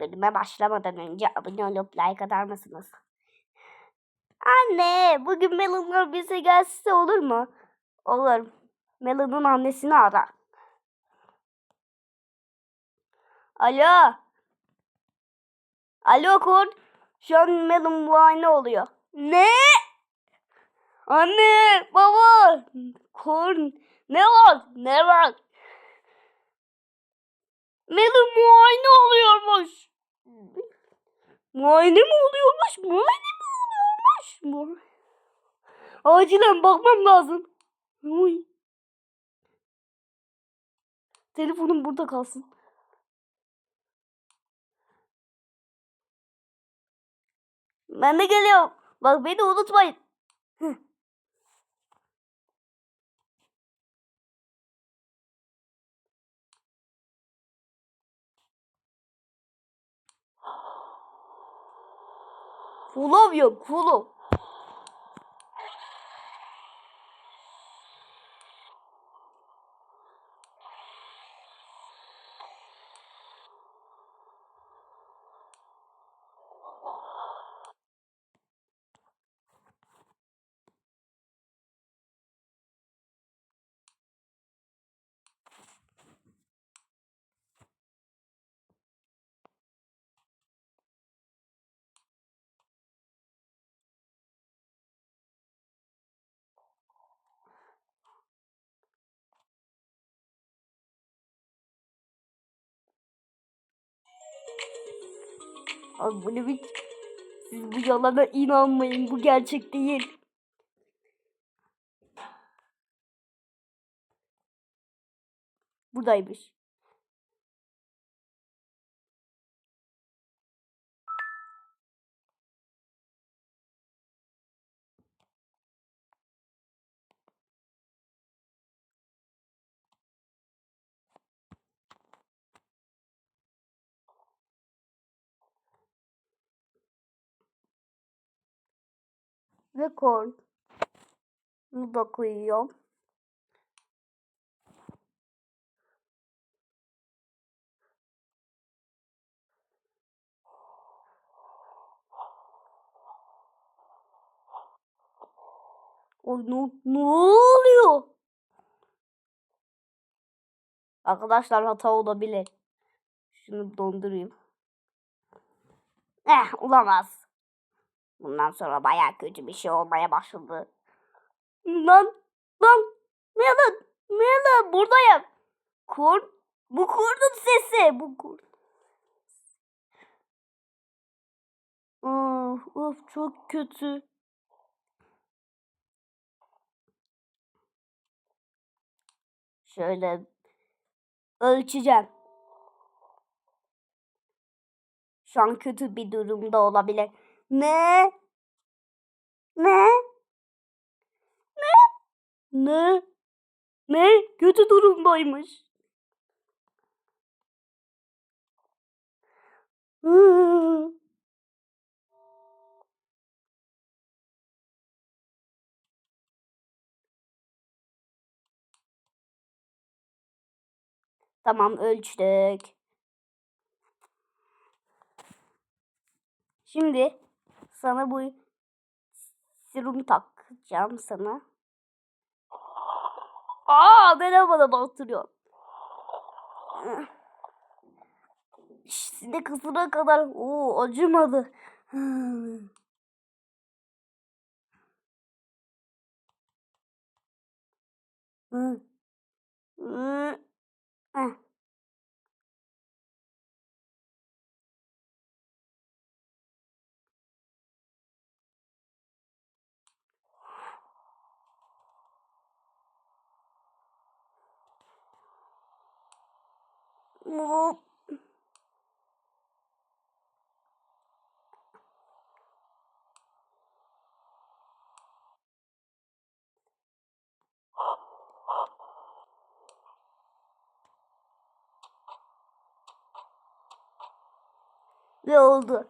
Bölüme başlamadan önce abone olup like atar mısınız? Anne, bugün Melon'lar bize gelse olur mu? Olur. Melon'un annesini ara. Alo. Alo Kurt. Şu an Melon muayene oluyor. Ne? Anne, baba. Kurt. Ne var? Ne var? Melon muayene oluyormuş. Muayene mi oluyormuş? Muayene mi oluyormuş? Mu Acilen bakmam lazım. Uy. Telefonum burada kalsın. Ben de geliyorum. Bak beni unutmayın. Kulum yok Abi bu? Siz bu yalana inanmayın. Bu gerçek değil. Buradaymış. Ve korn. Bunu da koyuyorum. Oy ne, ne oluyor? Arkadaşlar hata olabilir. Şunu dondurayım. Eh olamaz. Bundan sonra baya kötü bir şey olmaya başladı. Lan lan Melon Melon buradayım. Kurt bu kurdun sesi bu kurt. Of, of çok kötü. Şöyle ölçeceğim. Şu an kötü bir durumda olabilir. Ne? Ne? Ne? Ne? Ne? Kötü durumdaymış. Tamam ölçtük. Şimdi sana bu serum takacağım sana. Aa neden bana batırıyorsun? Sinek ısırana kadar o acımadı. Hı. Hop. Ve oldu.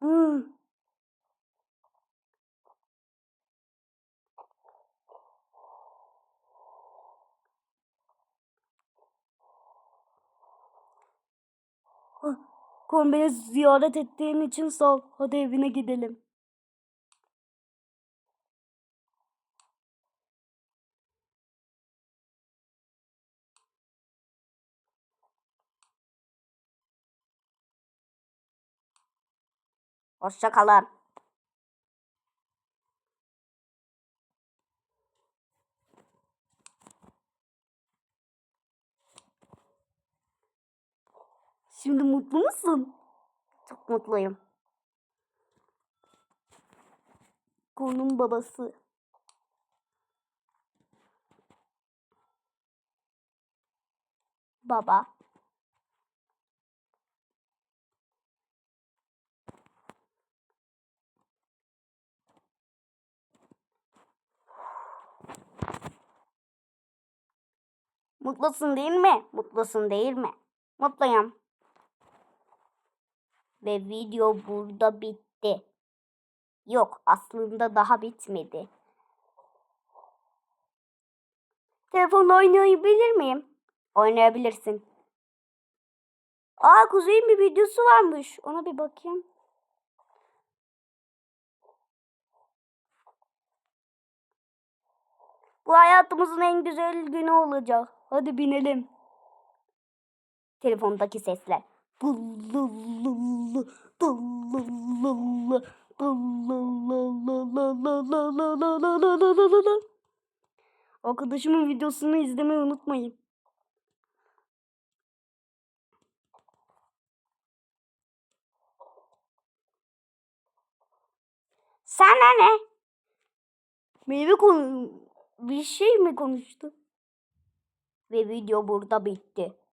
Hmm. Kon beni ziyaret ettiğin için sağ ol. Hadi evine gidelim. Hoşça kalın. Şimdi mutlu musun? Çok mutluyum. Konum babası. Baba. Mutlusun değil mi? Mutlusun değil mi? Mutluyum. Ve video burada bitti. Yok aslında daha bitmedi. Telefonla oynayabilir miyim? Oynayabilirsin. Aa Kuzey'in bir videosu varmış. Ona bir bakayım. Bu hayatımızın en güzel günü olacak. Hadi binelim. Telefondaki sesler. Arkadaşımın videosunu izlemeyi unutmayın. Sana ne? Meyve konu bir şey mi konuştu? Ve video burada bitti.